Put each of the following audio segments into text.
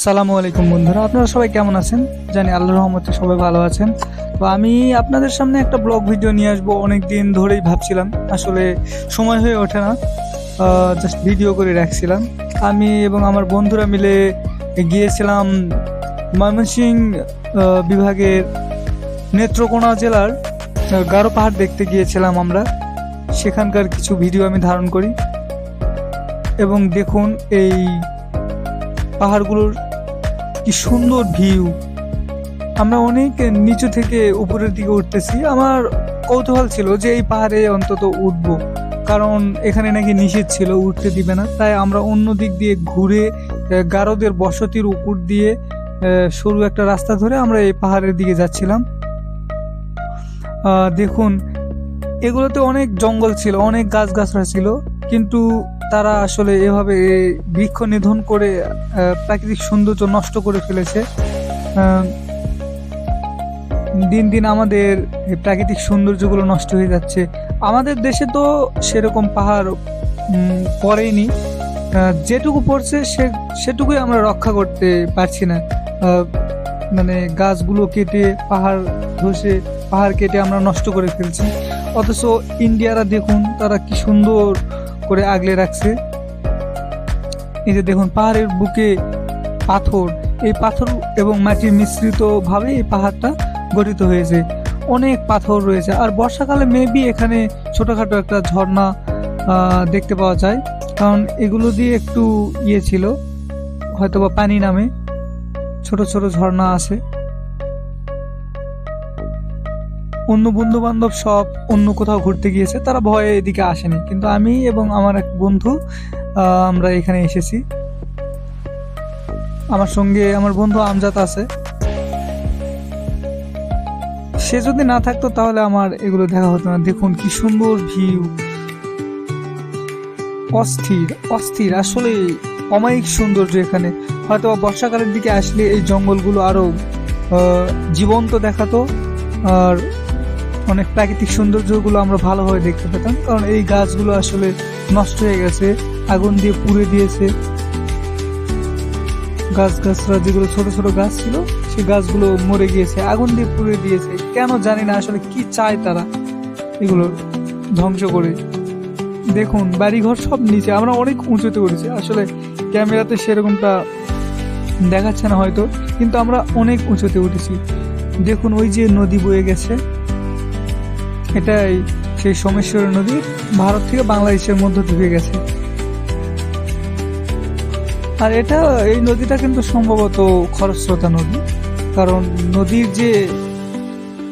সালামু আলাইকুম বন্ধুরা, আপনারা সবাই কেমন আছেন? জানি আল্লাহ রহমতে সবাই ভালো আছেন। তো আমি আপনাদের সামনে একটা ব্লগ ভিডিও নিয়ে আসব অনেক দিন ধরেই ভাবছিলাম, আসলে সময় হয়ে ওঠে না। জাস্ট ভিডিও করে রাখছিলাম। আমি এবং আমার বন্ধুরা মিলে গিয়েছিলাম ময়মনসিং বিভাগের নেত্রকোনা জেলার গারো পাহাড় দেখতে গিয়েছিলাম আমরা। সেখানকার কিছু ভিডিও আমি ধারণ করি। এবং দেখুন, এই পাহাড়গুলোর কি সুন্দর ভিউ। আমরা অনেক নিচু থেকে উপরের দিকে উঠতেছি। আমার কৌতূহল ছিল যে এই পাহাড়ে অন্তত উঠব, কারণ এখানে নাকি নিষেধ ছিল, উঠতে দিবে না। তাই আমরা অন্য দিক দিয়ে ঘুরে গারোদের বসতির উপর দিয়ে সরু একটা রাস্তা ধরে আমরা এই পাহাড়ের দিকে যাচ্ছিলাম। দেখুন, এগুলোতে অনেক জঙ্গল ছিল, অনেক গাছগাছরা ছিল, কিন্তু তারা আসলে এভাবে বৃক্ষ নিধন করে প্রাকৃতিক সৌন্দর্য নষ্ট করে ফেলেছে। দিন দিন আমাদের প্রাকৃতিক সৌন্দর্যগুলো নষ্ট হয়ে যাচ্ছে। আমাদের দেশে তো সেরকম পাহাড় পড়েনি যেটুকু পড়ছে সে, সেটুকুই আমরা রক্ষা করতে পারছি না। মানে গাছগুলো কেটে, পাহাড় ধসে, পাহাড় কেটে আমরা নষ্ট করে ফেলছি। অথচ ইন্ডিয়ারা দেখুন তারা কি সুন্দর করে আগলে রাখছে। এই যে দেখুন, পাহাড়ের বুকে পাথর, এই পাথর এবং মাটির মিশ্রিত ভাবে এই পাহাড়টা গঠিত হয়েছে। অনেক পাথর রয়েছে, আর বর্ষাকালে মেবি এখানে ছোটোখাটো একটা ঝর্ণা দেখতে পাওয়া যায়। কারণ এগুলো দিয়ে একটু ইয়ে ছিল হয়তো বা পানি নামে। ছোট ছোট ঝর্ণা আছে। অন্য বন্ধু বান্ধব সব অন্য কোথাও ঘুরতে গিয়েছে তারা ভয়ে এদিকে আসেনি। কিন্তু আমি এবং আমার এক বন্ধু আমরা এখানে এসেছি। আমার সঙ্গে আমার বন্ধু আমজাদ আছে। সে যদি না থাকতো তাহলে আমার এগুলো দেখা হতো না। দেখুন কি সুন্দর ভিউ অস্থির অস্থির আসলে অমায়িক সৌন্দর্য এখানে। হয়তো বর্ষাকালের দিকে আসলে এই জঙ্গলগুলো আরও আহ, জীবন্ত দেখাতো। আর অনেক প্রাকৃতিক সৌন্দর্যগুলো আমরা ভালোভাবে দেখতে পেতাম, কারণ এই গাছগুলো আসলে নষ্ট হয়ে গেছে, আগুন দিয়ে পুড়ে দিয়েছে। গাছ গাছরা যেগুলো ছোট ছোট গাছ ছিল, সেই গাছগুলো মরে গিয়েছে, আগুন দিয়ে পুড়ে দিয়েছে। কেন জানি না আসলে কি চায় তারা এগুলো ধ্বংস করে। দেখুন, বাড়িঘর সব নিচে, আমরা অনেক উঁচুতে উঠেছি। আসলে ক্যামেরাতে সেরকমটা দেখাচ্ছে না হয়তো, কিন্তু আমরা অনেক উঁচুতে উঠেছি। দেখুন, ওই যে নদী বয়ে গেছে এটাই সেই সোমেশ্বর নদী ভারত থেকে বাংলাদেশের মধ্যে ঢুকে গেছে। আর এটা, এই নদীটা কিন্তু সম্ভবত খরস্রোতা নদী। কারণ নদীর যে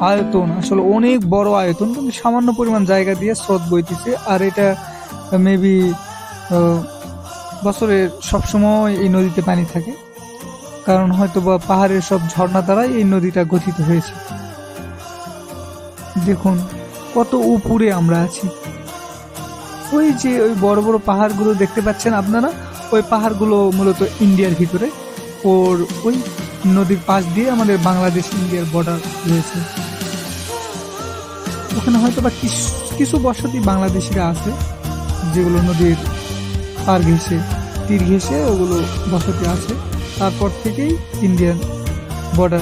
আয়তন, আসলে অনেক বড় আয়তন, কিন্তু সামান্য পরিমাণ জায়গা দিয়ে স্রোত বইতেছে। আর এটা মেবি বছরের সবসময় এই নদীতে পানি থাকে। কারণ হয়তো বা পাহাড়ের সব ঝর্ণা দ্বারাই এই নদীটা গঠিত হয়েছে। দেখুন কত উপরে আমরা আছি। ওই যে ওই বড় বড় পাহাড়গুলো দেখতে পাচ্ছেন আপনারা? ওই পাহাড়গুলো মূলত ইন্ডিয়ার ভিতরে। ওর ওই নদীর পাশ দিয়ে আমাদের বাংলাদেশ, ইন্ডিয়ার বর্ডার রয়েছে। ওখানে হয়তো বা কিছু- বসতি বাংলাদেশিরা আছে, যেগুলো নদীর পার ঘেসে তীর ঘেসে ওগুলো বসতি আছে। তারপর থেকেই ইন্ডিয়ান বর্ডার